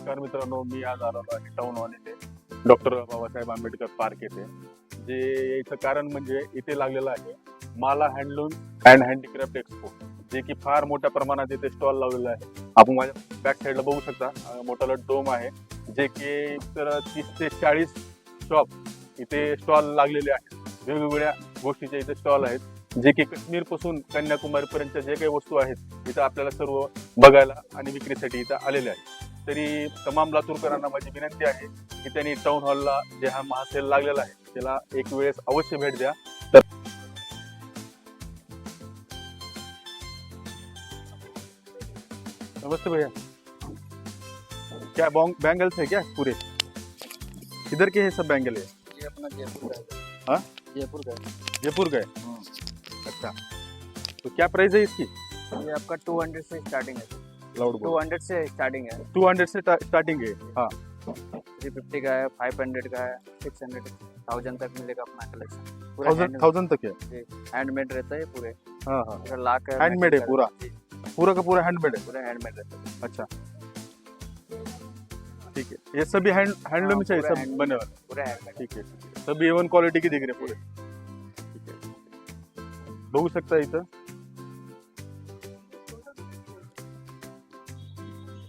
नमस्कार मित्रांनो मी आज आलेलो आहे टाऊन हॉल येथे डॉक्टर बाबासाहेब आंबेडकर पार्क येथे जे याचं कारण म्हणजे इथे लागलेलं आहे माला हँडलूम अँड हँडीक्राफ्ट एक्सपो जे की फार मोठ्या प्रमाणात इथे स्टॉल लावलेला आहे. आपण माझ्या बॅक साईडला बघू शकता मोठाला डोम आहे जे की तर तीस ते चाळीस शॉप इथे स्टॉल लागलेले आहेत. वेगवेगळ्या गोष्टीचे इथे स्टॉल आहेत. जे की काश्मीरपासून कन्याकुमारी पर्यंतच्या जे काही वस्तू आहेत इथं आपल्याला सर्व बघायला आणि विक्रीसाठी इथं आलेले आहेत. तरी तमाम लातूरकरांना माझी विनंती आहे की त्यांनी टाउन हॉलला जे हा महासेल लागलेला आहे त्याला एक वेळेस अवश्य भेट द्या. तर नमस्ते भैया. क्या बैंगल्स है क्या पूरे? किधर के है सब बैंगल है? ये अपना जयपुर का है? हाँ? जयपुर का है जयपुर गए अच्छा। तो क्या प्राइस है इसकी? ये आपका 200 से स्टार्टिंग है। लाउड 200 से स्टार्टिंग है। टू हंड्रेड से स्टार्टिंग है। हाँ। 350 का है 500 का है 600 थाउजेंड तक मिलेगा अपना कलेक्शन पूरा थाउजेंड थाउजेंड तक है? हैंडमेड रहता है पूरे। हाँ हाँ। पूरा लाख Handmade है पूरा? जी, पूरा का पूरा हैंडमेड है? पूरा हैंडमेड रहता है। अच्छा। ठीक है। ये सभी हैंड हैंडलूम हाँ, पूरा सब handmade। बने वाले पूरा हैंडमेड ठीक आहे ठीक आहे सभी एवन क्वालिटी की दिख रहे पुढे ठीक आहे बघू शकता इथं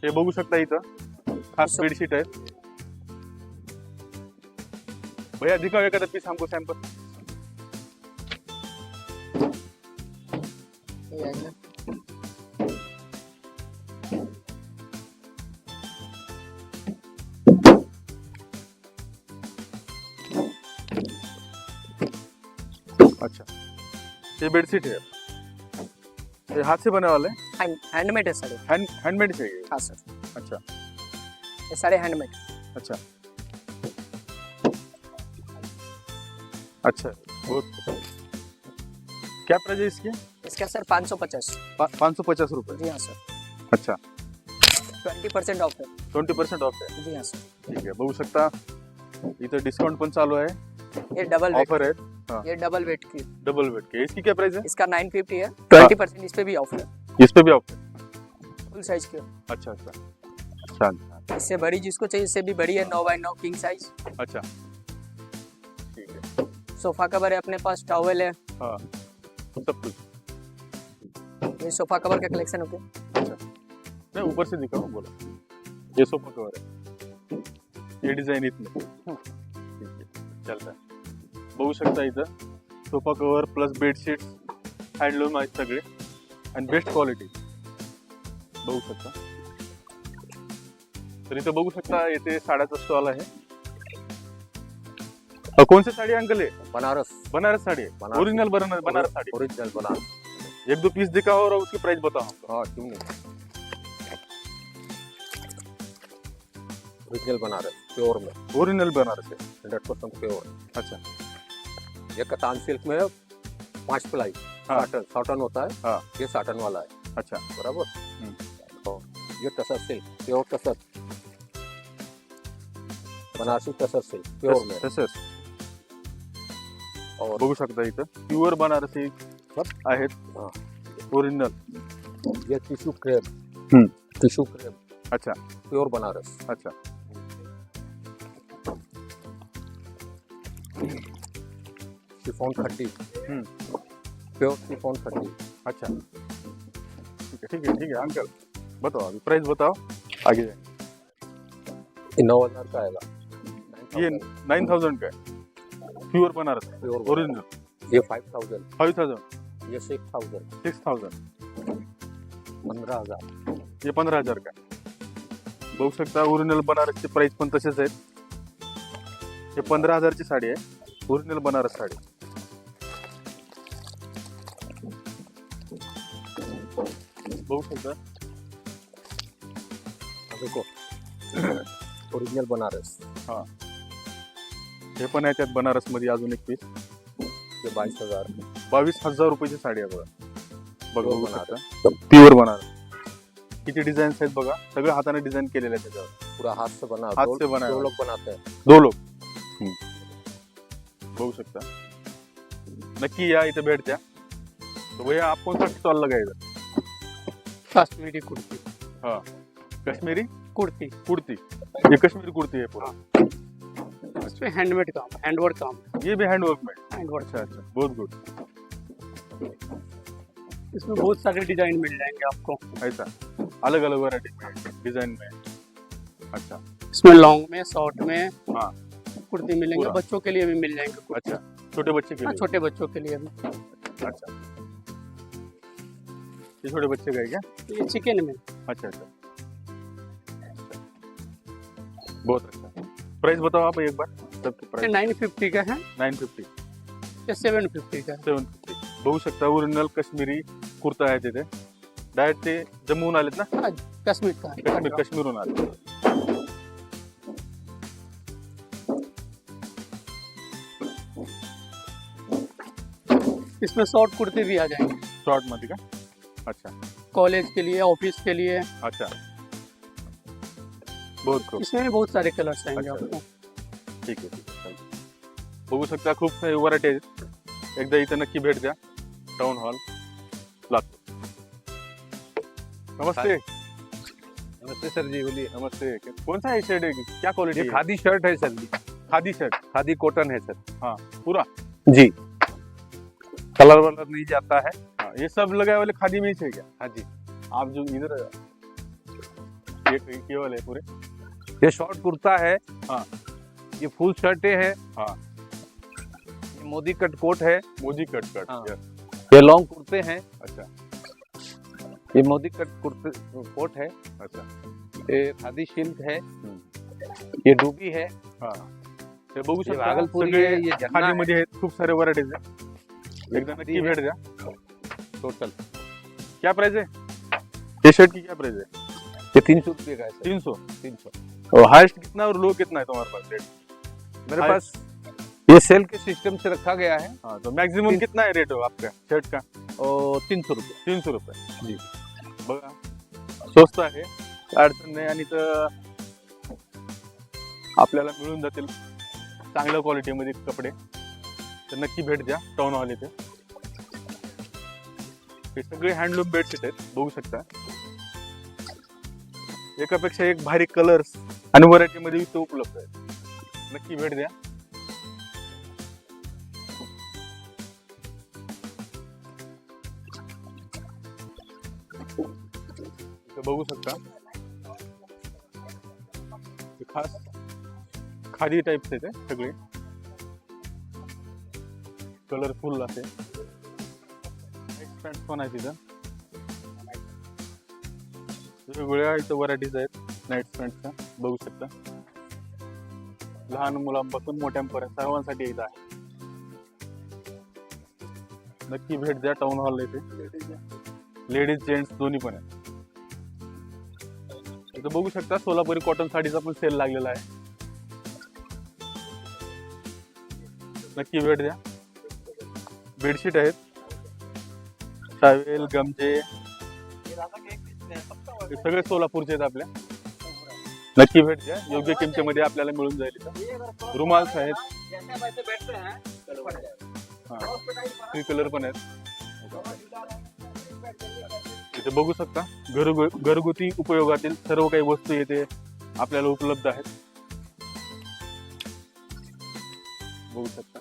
हे बघू शकता इथं. खास बेडशीट आहे भैया दिखाओ एखादा पीस हमको है अच्छा. ये बेडशीट है ये हाथ से बने वाले हैंड हैंडमेड है सारे। हैंड हैंडमेड चाहिए? हाँ सर। अच्छा। ये सारे हैंडमेड अच्छा। अच्छा बहुत क्या प्राइस है इसकी? इसका सर 550 पाँच सौ पचास रुपये जी हाँ सर। अच्छा। 20 परसेंट ऑफ़ है। ट्वेंटी पर्सेंट ऑफ़ आहे जी हाँ सर। ठीक आहे बघू शकता इथं डिस्काउंट पण चालू आहे ये डबल वेट ऑफ़र आहे ये डबल वेट की। डबल वेट के। इसकी क्या प्राइस है? इसका 950 है। 20 परसेंट इस पे भी ऑफ़ है। इस पे भी ऑफ है फुल साइज की। अच्छा अच्छा। छान इससे बड़ी जिसको चाहिए इससे भी बड़ी है नौ बाई नौ किंग साइज अच्छा। ठीक है। सोफा कवर है अपने पास टॉवल है। हाँ। सब कुछ। ये सोफा कवर का कलेक्शन हो गया नहीं ऊपर से दिखाओ बोला। ये सोफा कवर है। ये डिझाईन इथलं ठीक आहे चलता बघू शकता इथं sofa cover plus bedsheet handloom आहेत सगळे आणि बेस्ट क्वालिटी बघू शकता. तर इथं बघू शकता येथे साड्याचा स्टॉल आहे. सी साड़ी अंकल है बनारस. बनारस साड़ी है Banaras. Original Banaras Banaras sari original Banaras. एक दो पीस दिखाओ और उसकी प्राइस बताओ हाँ क्यों नहीं? ओरिजिनल बनारस प्योर में. ओरिजिनल बनारस है. हंड्रेड परसेंट प्योर अच्छा. ये कतान सिल्क में पांच प्लाई. हाँ। साटन साटन होता है. हाँ। ये साटन वाला है अच्छा. बराबर? और ये tussar silk pure tussar Banarasi tussar silk pure में तसंच. और बघू शकता इथं. प्युअर बनारसी सब आहेत. हा. ओरिजिनल. ये टिश्यू क्रेप हम्म। टिश्यू क्रेप अच्छा. प्योर बनारस. अच्छा. शिफॉन खड्डी. हम्म. प्योर शिफॉन खड्डी अच्छा. ठीक है ठीक है ठीक है अंकल बताओ अभी प्राइस बताओ आगे जाएंगे ये नौ हजार का आएगा ये नाइन थाउजेंड का है प्योर बनारस प्योर ओरिजिनल ये फाइव थाउजेंड फाइव थाउजेंड ये सिक्स थाउजेंड सिक्स थाउजेंड पंधरा हजार. हे पंधरा हजार का बघू शकता ओरिजिनल बनारसचे प्राइस पण तसेच आहेत. हे पंधरा हजारची साडी आहे. ओरिजिनल बनारस साडी. शकता देखो ओरिजिनल बनारस हे. पण आहे त्यात बनारसमध्ये अजून एक पीस ये बाईस हजार. बावीस हजार रुपयाची साडी आहे बघा. बघा बघू. शकता. प्युअर बनारस. किती डिझाईन्स आहेत बघा. सगळं हाताने डिझाईन केलेलं आहे त्याच्यावर. पूरा हाथ से बना हाथ दो, से बनाया दो हुआ। लोग बनाते हैं. दो लोक बघू शकता. नक्की या इथे भेट द्या. भैया आप कौन सा स्टॉल लगाएगा कश्मीरी कुर्ती कश्मीरी कुर्ती कुर्ती ये कश्मीरी कुर्ती है. पूरा इसमें हैंडमेड काम हैंडवर्क काम. ये भी हैंडवर्क में हैंडवर्क अच्छा अच्छा. बहुत गुड इसमें बहुत सारे डिज़ाइन मिल जाएँगे आपको. ऐसा. अलग अलग वैरायटी में डिज़ाइन में. अच्छा. इसमें लॉन्ग में शॉर्ट में हाँ। कुर्ती मिलेंगे. बच्चों के लिए भी मिल जाएँगे। अच्छा. छोटे बच्चे के हाँ लिए. छोटे बच्चों के लिए भी. अच्छा. ये छोटे बच्चे का है क्या? ये चिकन में। अच्छा अच्छा। बहुत अच्छा। प्राइस बताओ आप एक बार सबकी नाइन फिफ्टी का है। नाईन फिफ्टी ये सेवन फिफ्टी का सेवन फिफ्टी बघू शकता ओरिजिनल काश्मीरी कुर्ता आहे तिथे डायरेक्ट ते जम्मूहून आलेत ना? हाँ, कश्मीर का है। काश्मीर काश्मीरहून आले इसमें शॉर्ट कुर्ते भी आ जाएँगे। शॉर्ट मध्ये का अच्छा। कॉलेज के लिए ऑफ़िस के लिए। अच्छा। बहुत खूप इसमें भी बहुत सारे कलर्स आएँगे अच्छा। आपको। ठीक आहे ठीक आहे चालतंय. बघू शकता खूप काही व्हरायटी आहेत एकदा इथं नक्की भेट द्या टाउन हॉल लागतो नमस्ते। नमस्ते सर जी बोलिए नमस्ते। कौन सा है शर्ट है? क्या क्वालिटी ये है? खादी शर्ट है sir ji. Khadi shirt khadi cotton है सर। हाँ, पूरा? जी। कलर वलर नहीं जाता है। हाँ, ये सब लगाए वाले खादी में ही है। क्या हाँ जी। आप जो इधर ये ये वाले पूरे। ये शॉर्ट कुर्ता है। हाँ। ये फुल शर्टें हैं। हाँ। ये मोदी कट कोट है। मोदी कट कट हाँ। ये लॉन्ग कुर्ते हैं। अच्छा। ये मोदी कट कुर्ते कोट है। अच्छा। ये खादी सिल्क है। हम्म. ये डूबी है। हाँ। हे बघू ये शकता भागलपुरी सगळे है ये जन्ना है। खादीमध्ये आहेत खूप सारे व्हरायटीज आहे एकदा नक्की भेट द्या। टोटल. क्या प्राइस है ये शर्ट की क्या प्राइस है ये तीन सौ रुपये का है तीन सौ तीन सौ और हाईएस्ट कितना और लो कितना है तुम्हारे पास रेट मेरे पास ये सेल के सिस्टम से रखा गया है। हाँ तो मैक्सिमम तीन- कितना है रेट आपका शर्ट का? और तीन सौ रुपये। तीन सौ रुपये। जी. बघा। स्वस्त आहे. अडचण नाही. आणि तर आपल्याला मिळून जातील चांगल्या क्वालिटीमध्ये कपडे. तर नक्की भेट द्या. टाउन हॉल इथे. हे सगळे हँडलूम बेडशीट आहेत बघू शकता. एकापेक्षा एक भारी कलर्स आणि व्हरायटी मध्ये इथे उपलब्ध आहेत. नक्की भेट द्या. बघू शकता. खास खादी टाईपचे ते सगळे. कलरफुल असे. पॅन्ट पण आहे तिथं. वेगवेगळ्या इथं व्हरायटीज आहेत नाईट पॅन्टच्या बघू शकता. लहान मुलांपासून मोठ्यांपर्यंत सर्वांसाठी इथं आहे. नक्की भेट द्या टाउन हॉल इथे. लेडीज जेंट्स दोन्ही पण आहे इथं बघू शकता सोलापुरी कॉटन साडीचा पण सेल लागलेला आहे. नक्की भेट द्या. बेडशीट आहेत. टावेल गमचे हे सगळे सोलापूरचे आहेत आपल्या नक्की भेट द्या. योग्य किमतीमध्ये आपल्याला मिळून जाईल इथं. रुमाल्स आहेत थ्री कलर पण आहेत. इथे बघू शकता घरगु घरगुती उपयोगातील सर्व काही वस्तू येथे आपल्याला उपलब्ध आहेत. बघू शकता.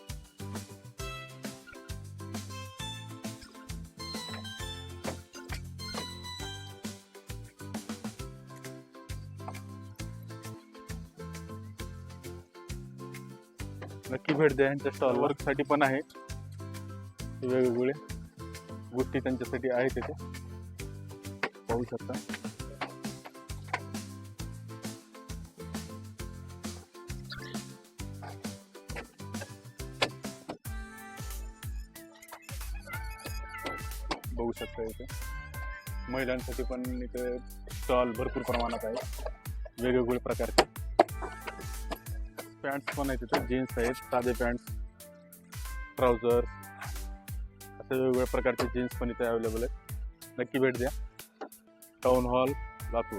नक्की भेट द्या यांच्या स्टॉल वर्कसाठी पण आहे. वेगवेगळे गोष्टी त्यांच्यासाठी आहेत तिथे पाहू शकता. बघू शकता इथे. महिलांसाठी पण इथे स्टॉल भरपूर प्रमाणात आहे. वेगवेगळे प्रकारचे. पॅन्ट्स पण आहेत तिथे जीन्स आहेत साधे पॅन्ट्स ट्राउझर असे वेगवेगळ्या प्रकारचे जीन्स पण इथे अवेलेबल आहेत. नक्की भेट द्या. Town hall Latur.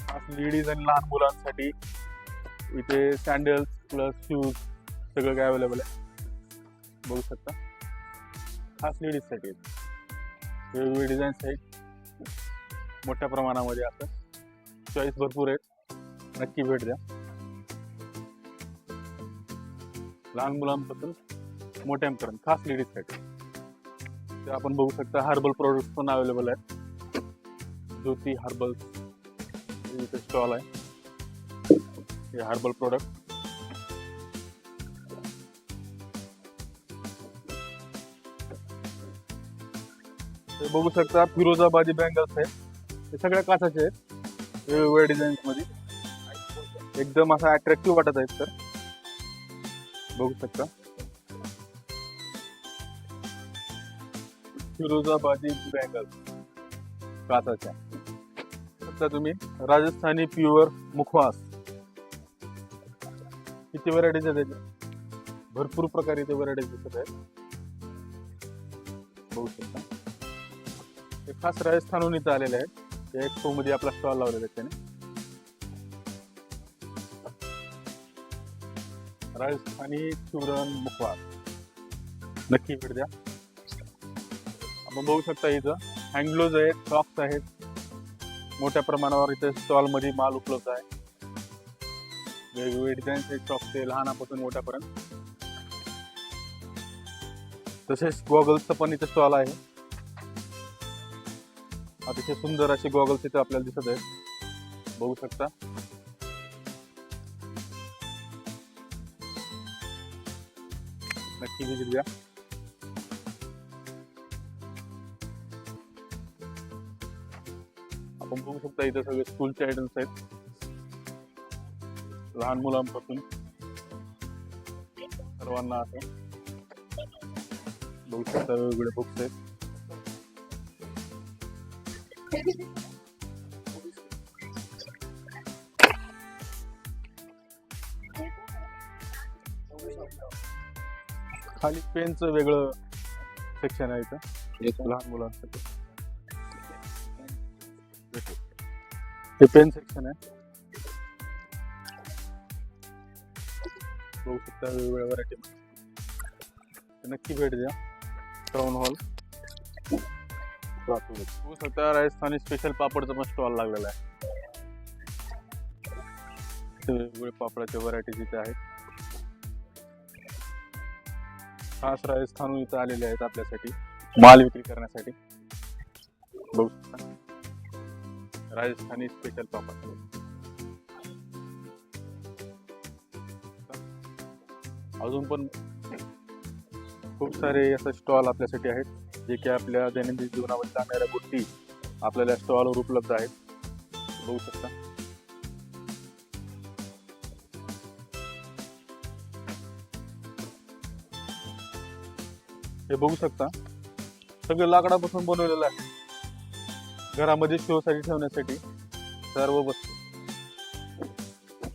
खास लेडीज आणि लहान मुलांसाठी इथे सँडल्स प्लस शूज सगळं काय अवेलेबल आहे? बघू शकता. खास लेडीजसाठी वेगवेगळे डिझाईन्स आहेत. मोठ्या प्रमाणामध्ये असं. चॉईस भरपूर आहेत. नक्की भेट द्या. लहान मुलांपासून मोठ्यांपर्यंत खास लेडीजसाठी तर आपण बघू शकता हर्बल प्रोडक्ट पण अवेलेबल आहेत. ज्योती हर्बल इथे स्टॉल आहे. हे हर्बल प्रोडक्ट बघू शकता फिरोजाबादी बँगल्स आहेत. हे सगळ्या काचाचे आहेत. वेगवेगळ्या डिझाईन्समध्ये एकदम असं अट्रॅक्टिव्ह वाटत आहेत तर बघू शकता. फिरोजाबादी बँगल काचाच्या आता तुम्ही राजस्थानी प्युअर मुखवास. किती व्हरायटीज आहेत त्याच्या भरपूर प्रकारे इथे व्हरायटीज दिसत आहेत. बघू शकता. हे खास राजस्थानहून इथं आलेले आहेत. या एक्सपो मध्ये आपला स्टॉल लावलेला आहे त्याने. राजस्थानी चुरण मुखवार नक्की भेट द्या. आपण बघू शकता इथं हँडग्लोज आहेत सॉक्स आहेत. मोठ्या प्रमाणावर इथे स्टॉलमध्ये माल उपलब्ध आहे. वेगवेगळे डिझाईनचे सॉक्स आहे लहानापासून मोठ्यापर्यंत. तसेच गॉगल्सचं पण इथे स्टॉल आहे. अतिशय सुंदर असे गॉगल्स इथे आपल्याला दिसत आहेत. बघू शकता. नक्की आपण बघू शकता इथे सगळे स्कूलचे आयटम्स आहेत लहान मुलांपासून सर्वांना असं बघू शकता वेगवेगळे बुक्स आहेत खाली पेनचं वेगळं सेक्शन आहे इथं. लहान मुलांसाठी. हे पेन सेक्शन आहे. बघू शकता वेगवेगळ्या व्हरायटी नक्की भेट द्या. टाउन हॉल बघू शकता राजस्थानी स्पेशल पापडचा पण स्टॉल लागलेला आहे. वेगवेगळे पापडाच्या व्हरायटीज इथे आहेत. खास राजस्थानहून इथं आलेले आहेत आपल्यासाठी. माल विक्री करण्यासाठी. बघू शकता. राजस्थानी स्पेशल पापड. अजून पण खूप सारे असं स्टॉल आपल्यासाठी आहेत जे की आपल्या दैनंदिन जीवनामध्ये लागणाऱ्या गोष्टी आपल्याला स्टॉलवर उपलब्ध आहेत. बघू शकता. हे बघू शकता. सगळं लाकडापासून बनवलेलं आहे. घरामध्ये शोसाठी ठेवण्यासाठी सर्व वस्तू.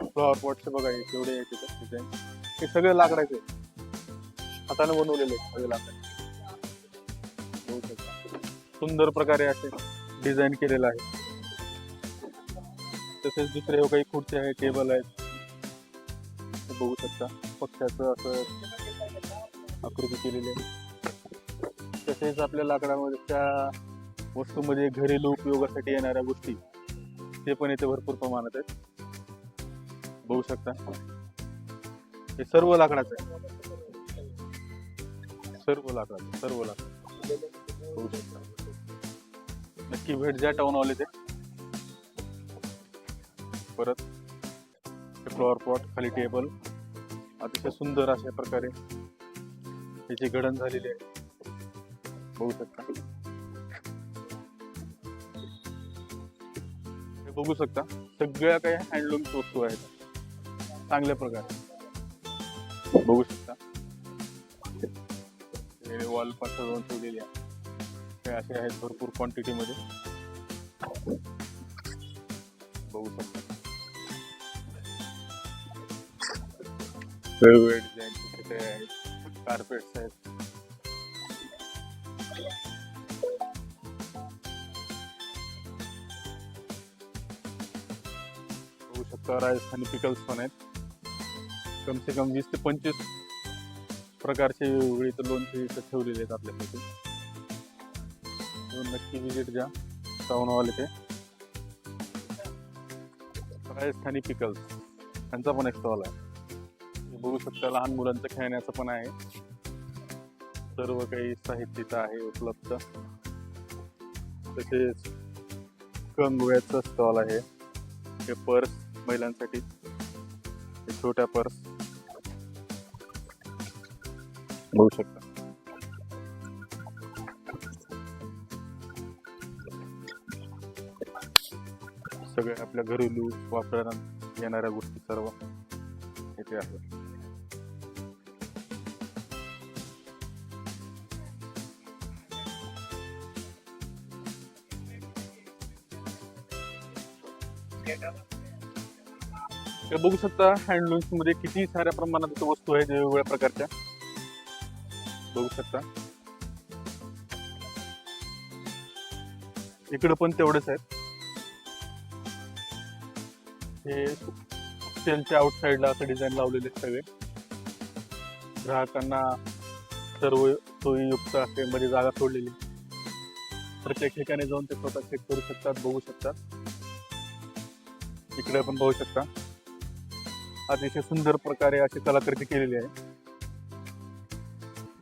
फ्लॉवर पॉटचे बघा हे केवढे आहे तिथं डिझाईन हे सगळे लाकडाचे हाताने बनवलेले आहेत सगळे लाकडाचे. बघू शकता. सुंदर प्रकारे असे डिझाईन केलेलं आहे. तसेच दुसरे हो काही खुर्च्या आहेत टेबल आहेत. बघू शकता. पक्ष्याचं असं आकृती केलेली आहे. तसेच आपल्या लाकडामध्ये त्या वस्तूमध्ये घरेलू उपयोगासाठी येणाऱ्या गोष्टी ते पण इथे भरपूर प्रमाणात आहेत. बघू शकता. हे सर्व लाकडाचं आहे. सर्व लाकडाचं सर्व लाकड बघू शकता. नक्की भेट द्या टाऊन हॉल इथे. परत फ्लॉवर पॉट खाली टेबल अतिशय सुंदर अशा प्रकारे त्याची घडण झालेली आहे. बघू शकता. हे बघू शकता सगळ्या काही हँडलूम वस्तू आहेत. चांगल्या प्रकारे. बघू शकता. वॉल पण सजवून ठेवलेली आहे. हे असे आहेत भरपूर क्वांटिटी मध्ये. बघू शकता. वेगवेगळे डिझाईन तिथे आहेत. कार्पेट्स आहेत. राजस्थानी पिकल्स पण आहेत. कम से कम वीस ते पंचवीस प्रकारचे वेगवेगळे इथं लोणचे इथं ठेवलेले आहेत आपल्यासाठी नक्की विजिट द्या सावनवाले हॉल इथे राजस्थानी पिकल्स. यांचा पण एक स्टॉल आहे. बघू शकता लहान मुलांचं खेळण्याचं पण आहे. सर्व काही साहित्य इथं आहे उपलब्ध. तसेच कंगव्याचं स्टॉल आहे. हे पर्स महिलांसाठी हे छोट्या पर्स. बघू शकता. सगळ्या आपल्या घरेलू वापरण्यात येणाऱ्या गोष्टी सर्व इथे आहेत. हे बघू शकता हँडलूम्समध्ये किती साऱ्या प्रमाणात वस्तू आहेत वेगवेगळ्या प्रकारच्या. बघू शकता. इकडे पण तेवढेच आहेत. हे त्यांच्या आउटसाईडला असं डिझाईन लावलेले आहेत सगळे. ग्राहकांना सर्व सोयीयुक्त असे मध्ये जागा सोडलेली. प्रत्येक ठिकाणी जाऊन ते स्वतः चेक करू शकतात बघू शकतात. इकडे पण बघू शकता. अतिशय सुंदर प्रकारे अशी कलाकृती केलेली आहे.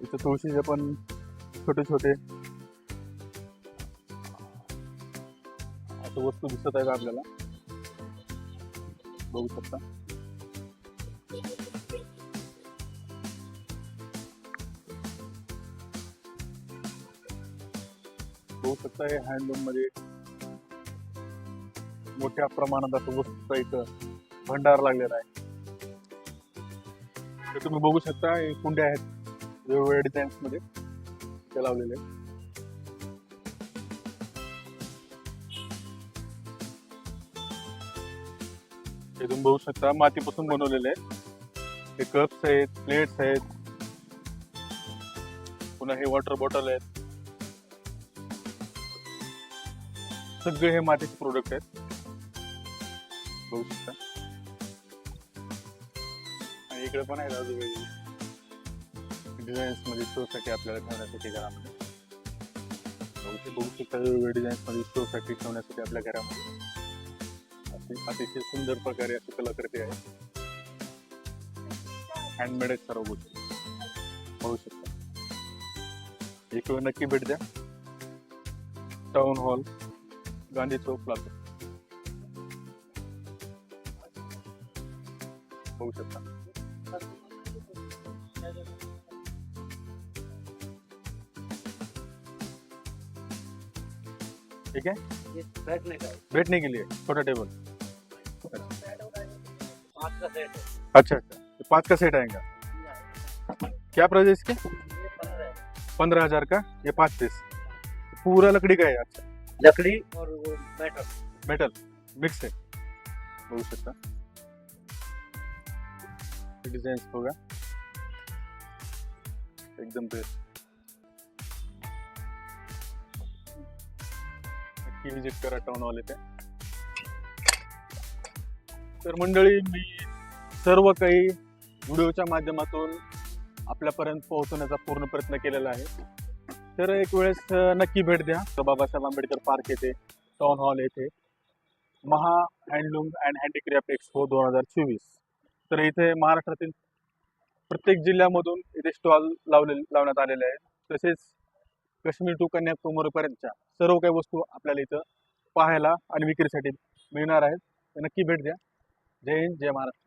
इथं तुळशीचे पण छोटे छोटे असं वस्तू दिसत आहे का आपल्याला. बघू शकता. बघू शकता हे हँडलूममध्ये मोठ्या प्रमाणात असं वस्तूचा इथं भंडार लागलेला आहे. तर तुम्ही बघू शकता हे कुंड्या आहेत. वेगवेगळ्या डिझाईन्समध्ये मध्ये ते लावलेले आहेत. हे तुम्ही बघू शकता मातीपासून बनवलेले आहेत. हे कप्स आहेत प्लेट्स आहेत. पुन्हा हे वॉटर बॉटल आहेत. सगळे हे मातीचे प्रोडक्ट आहेत. बघू शकता. आणि इकडे पण आहेत आजूबाजू डिझाईन्समध्ये आपल्याला ठेवण्यासाठी घरामध्ये. बघू शक- बघू शकता वेगवेगळ्या डिझाईन्समध्ये ठेवण्यासाठी आपल्या घरामध्ये. अतिशय सुंदर प्रकारे अशी कलाकृती आहे हँडमेड आहेत सर्व गोष्टी. होऊ शकतात एक वेळ नक्की भेट द्या. Town hall Gandhi Chowk plaza होऊ शकता. ठीक है? बैठने का बैठने के लिए छोटा टेबल। पाँच का सेट अच्छा अच्छा। तो पाँच का सेट आएगा। क्या प्राइस है इसके? पंद्रह हज़ार का? ये पाँच पीस। पूरा लकड़ी का है अच्छा। लकड़ी और मेटल। मेटल मिक्स है। बघू शकता डिझाईन बघा एकदम बेस्ट। नक्की विजिट करा टाउन हॉल येथे तर मंडळी मी सर्व काही व्हिडिओच्या माध्यमातून आपल्यापर्यंत पोहोचवण्याचा पूर्ण प्रयत्न केलेला आहे. तर एक वेळेस नक्की भेट द्या. बाबासाहेब आंबेडकर पार्क येथे टाउन हॉल येथे. Maha handloom and handicraft expo दोन हजार चोवीस. तर इथे महाराष्ट्रातील प्रत्येक जिल्ह्यामधून इथे स्टॉल लावले लावण्यात आलेले आहेत. तसेच काश्मीर टू कन्याकुमारीपर्यंतच्या सर्व काही वस्तू आपल्याला इथं पाहायला आणि विक्रीसाठी मिळणार आहेत. नक्की भेट द्या. जय हिंद जय महाराष्ट्र.